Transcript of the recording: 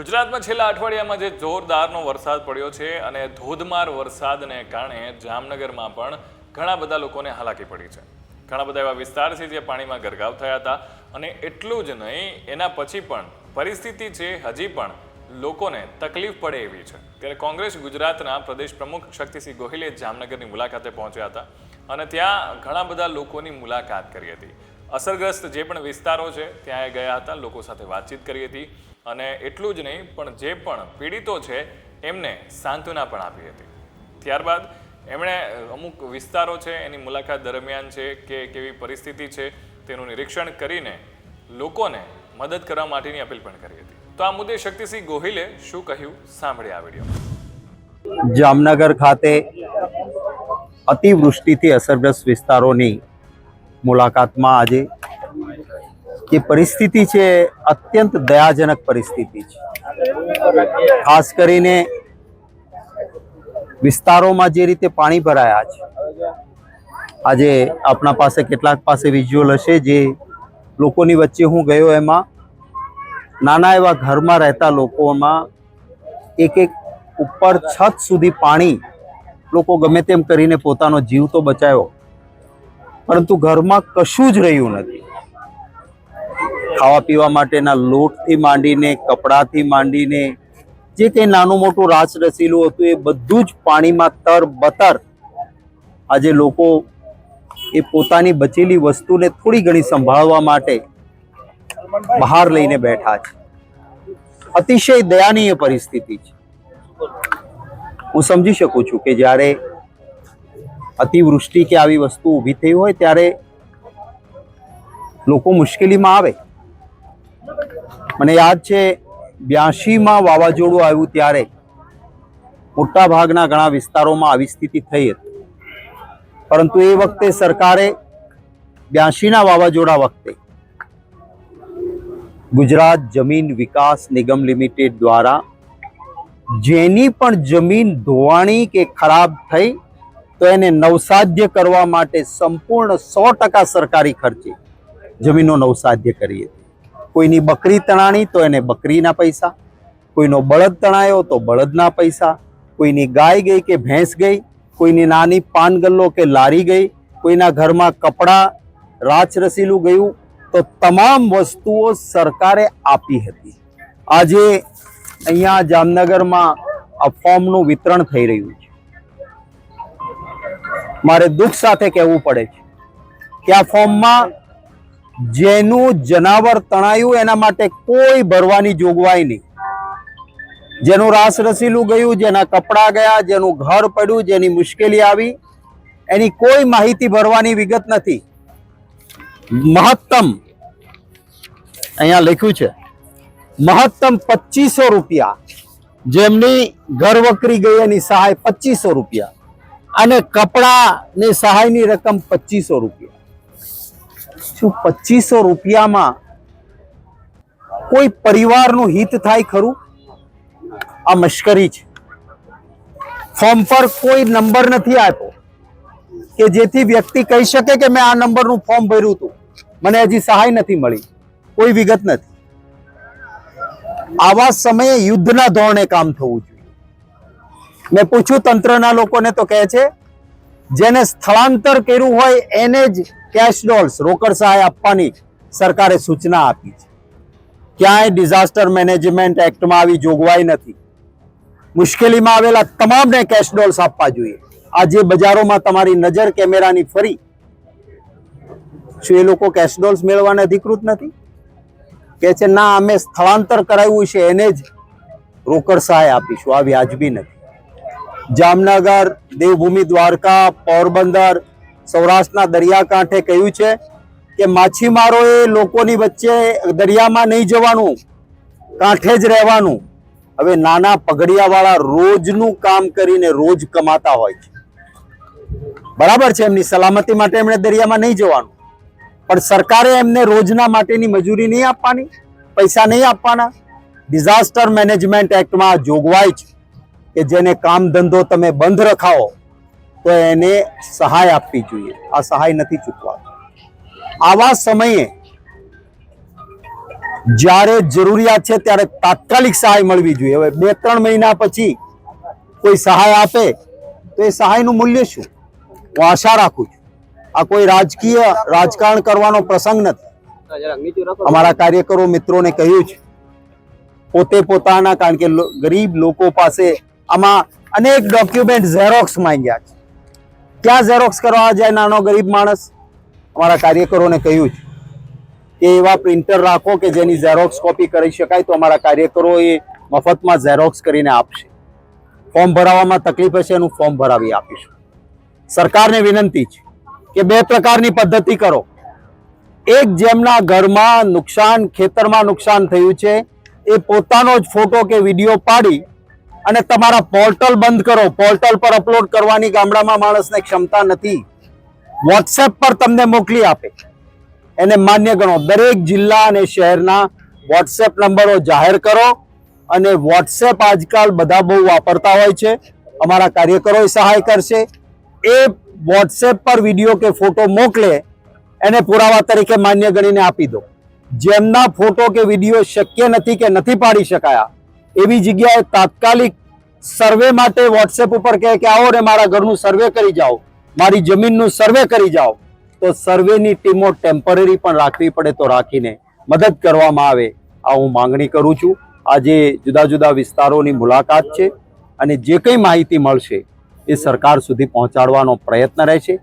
ગુજરાતમાં છેલ્લા અઠવાડિયામાં જે જોરદારનો વરસાદ પડ્યો છે અને ધોધમાર વરસાદને કારણે જામનગરમાં પણ ઘણા બધા લોકોને હાલાકી પડી છે. ઘણા બધા એવા વિસ્તાર છે જે પાણીમાં ગરકાવ થયા હતા અને એટલું જ નહીં, એના પછી પણ પરિસ્થિતિ છે હજી પણ લોકોને તકલીફ પડે એવી છે. ત્યારે કોંગ્રેસ ગુજરાતના પ્રદેશ પ્રમુખ શક્તિસિંહ ગોહિલે જામનગરની મુલાકાતે પહોંચ્યા હતા અને ત્યાં ઘણા બધા લોકોની મુલાકાત કરી હતી. અસરગ્રસ્ત જે પણ વિસ્તારો છે, ત્યાં એ ગયા હતા, લોકો સાથે વાતચીત કરી હતી. અને એટલું જ નહીં, પણ જે પણ પીડિતો છે, એમને સાંત્વના પણ આપી હતી. ત્યારબાદ એમણે અમુક વિસ્તારો છે, એની મુલાકાત દરમિયાન છે કે કેવી પરિસ્થિતિ છે, તેનું નિરીક્ષણ કરીને લોકોને મદદ કરવા માટેની અપીલ પણ કરી હતી. તો આ મુદ્દે શક્તિસિંહ ગોહિલે શું કહ્યું? સાંભળીએ આ વીડિયો. જામનગર ખાતે અતિવૃષ્ટિથી અસરગ્રસ્ત વિસ્તારોની મુલાકાતમાં આજે જે પરિસ્થિતિ છે અત્યંત દયાજનક પરિસ્થિતિ છે. ખાસ કરીને વિસ્તારોમાં જે રીતે પાણી ભરાયા છે, આજે આપણા પાસે કેટલાક પાસે વિઝ્યુઅલ હશે જે લોકોની વચ્ચે હું ગયો એમાં, નાના એવા ઘરમાં રહેતા લોકોમાં એક એક ઉપર છત સુધી પાણી લોકો ગમે તેમ કરીને પોતાનો જીવ તો બચાવ્યો પરંતુ ઘરમાં કશું જ રહ્યું નથી. ખાવા પીવા માટેના લોટથી માંડીને, કપડાથી માંડીને, જે કંઈ નાનું મોટું રાસ રસીલું હતું, એ બધું જ પાણીમાં તર બતર આજે લોકો એ પોતાની બચેલી વસ્તુને થોડી ઘણી સંભાળવા માટે બહાર લઈને બેઠા છે. અતિશય દયાનીય પરિસ્થિતિ છે. હું સમજી શકું છું કે જ્યારે અતિવૃષ્ટિ કે આવી વસ્તુ ઊભી થઈ હોય, ત્યારે લોકો મુશ્કેલીમાં આવે. મને યાદ છે બ્યાસીમાં વાવાઝોડું આવ્યું ત્યારે મોટા ભાગના ઘણા વિસ્તારોમાં આવી સ્થિતિ થઈ હતી. પરંતુ એ વખતે સરકારે બ્યાસીના વાવાઝોડા વખતે ગુજરાત જમીન વિકાસ નિગમ લિમિટેડ દ્વારા જેની પણ જમીન ધોવાણી કે ખરાબ થઈ, તો એને નવસાધ્ય કરવા માટે સંપૂર્ણ સો ટકા સરકારી ખર્ચે જમીનો નવસાધ્ય કરી હતી. કોઈની બકરી તણાણી તો એને બકરીના પૈસા, કોઈનો બળદ તણાયો તો બળદના પૈસા, કોઈની ગાય ગઈ કે ભેંસ ગઈ, કોઈની નાની પાન ગલ્લો કે લારી ગઈ, કોઈના ઘરમાં કપડાં રાચ રસીલું ગયું, તો તમામ વસ્તુઓ સરકારે આપી હતી. આજે અહીંયા જામનગરમાં આ ફોર્મનું વિતરણ થઈ રહ્યું છે. મારે દુઃખ સાથે કહેવું પડે છે કે આ ફોર્મમાં જેનું જનાવર તણાયું, એના માટે કોઈ ભરવાની જોગવાઈ નહીં. જેનું રાસ રસીલું ગયું, જેના કપડાં ગયા, જેનું ઘર પડ્યું, જેની મુશ્કેલી આવી, એની કોઈ માહિતી ભરવાની વિગત નથી. મહત્તમ, અહીંયા લખ્યું છે, મહત્તમ પચીસો રૂપિયા. જેમની ઘર વકરી ગઈ, એની સહાય પચીસો રૂપિયા. અને કપડાની સહાયની રકમ પચીસો રૂપિયા. શું પચીસો રૂપિયામાં કોઈ પરિવારનું હિત થાય ખરું? આ મશ્કરી છે. ફોર્મ પર કોઈ નંબર નથી આપ્યો. કે જેથી વ્યક્તિ કહી શકે કે મેં આ નંબરનું ફોર્મ ભર્યું હતું. મને હજી સહાય નથી મળી. કોઈ વિગત નથી. આવા સમયે યુદ્ધના ધોરણે કામ થવું જોઈએ. મેં પૂછ્યું તંત્રના લોકોને તો કહે છે, જેને સ્થળાંતર કર્યું હોય એને જ કેશ ડોલ્સ, રોકડ સહાય આપવાની સરકારે સૂચના આપી છે. ક્યાંય ડિઝાસ્ટર મેનેજમેન્ટ એક્ટમાં આવી જોગવાઈ નથી. મુશ્કેલીમાં આવેલા તમામને કેશ ડોલ્સ આપવા જોઈએ. આજે બજારોમાં તમારી નજર કેમેરાની ફરી, શું એ લોકો કેશ ડોલ્સ મેળવવાને અધિકૃત નથી? કે છે, ના, અમે સ્થળાંતર કરાવ્યું છે, એને જ રોકડ સહાય આપીશું. આ વ્યાજબી નથી. જામનગર, દેવભૂમિ દ્વારકા, પોરબંદર સૌરાષ્ટ્રના દરિયાકાંઠે કહ્યું છે કે માછીમારોએ લોકોની વચ્ચે દરિયામાં નહીં જવાનું, કાંઠે જ રહેવાનું. હવે નાના પગડિયાવાળા રોજનું કામ કરીને રોજ કમાતા હોય છે. બરાબર છે, એમની સલામતી માટે એમણે દરિયામાં નહીં જવાનું. પણ સરકારે એમને રોજના માટેની મજૂરી નહીં આપવાની, પૈસા નહીં આપવાના. ડિઝાસ્ટર મેનેજમેન્ટ એક્ટમાં જોગવાઈ છે કે જેને કામ ધંધો તમે બંધ રખાવો. તો એને સહાય આપવી જોઈએ. આ સહાય નથી ચૂકવા આવા સમયે જ્યારે જરૂરિયાત છે ત્યારે તાત્કાલિક સહાય મળવી જોઈએ. હવે બે ત્રણ મહિના પછી કોઈ સહાય આપે, તો એ સહાયનું મૂલ્ય શું? હું આશા રાખું છું. આ કોઈ રાજકીય રાજકારણ કરવાનો પ્રસંગ નથી. અમારા કાર્યકરો, મિત્રોને કહ્યું છે, પોતે પોતાના, કારણ કે ગરીબ લોકો પાસે આમાં અનેક ડોક્યુમેન્ટ ઝેરોક્સ માંગ્યા છે. ક્યાં ઝેરોક્સ કરવા જાય નાનો ગરીબ માણસ. અમારા કાર્યકરોને કહ્યું છે કે એવા પ્રિન્ટર રાખો કે જેની ઝેરોક્સ કોપી કરી શકાય તો અમારા કાર્યકરો એ મફતમાં ઝેરોક્સ કરીને આપશે. ફોર્મ ભરાવામાં તકલીફ હશે એનું ફોર્મ ભરાવી આપીશું. સરકારને વિનંતી છે કે બે પ્રકારની પદ્ધતિ કરો. એક જેમના ઘરમાં નુકસાન, ખેતરમાં નુકસાન થયું છે, એ પોતાનો જ ફોટો કે વીડિયો પાડી અને તમારા પોર્ટલ બંધ કરો. પોર્ટલ પર અપલોડ કરવાની ગામડામાં માણસને ક્ષમતા નથી. વોટ્સએપ પર તમને મોકલી આપે. એને માન્ય ગણો. દરેક જિલ્લા અને શહેરના વોટ્સએપ નંબરો જાહેર કરો અને વોટ્સએપ આજકાલ બધા બહુ વાપરતા હોય છે. અમારા કાર્યકરોએ સહાય કરશે. એ વોટ્સએપ પર વીડિયો કે ફોટો મોકલે, એને પુરાવા તરીકે માન્ય ગણીને આપી દો. જેમના ફોટો કે વીડિયો શક્ય નથી કે નથી પાડી શકાયા, એવી જગ્યાએ તાત્કાલિક સર્વે માટે વોટ્સએપ ઉપર કહે કે, આવો ને મારા ઘરનું સર્વે કરી જાઓ. મારી જમીનનું સર્વે કરી જાઓ. તો સર્વેની ટીમો ટેમ્પરરી પણ રાખવી પડે તો રાખીને મદદ કરવામાં આવે. આ હું માંગણી કરું છું. આજે જુદા જુદા વિસ્તારોની મુલાકાત છે અને જે કંઈ માહિતી મળશે એ સરકાર સુધી પહોંચાડવાનો પ્રયત્ન રહેશે.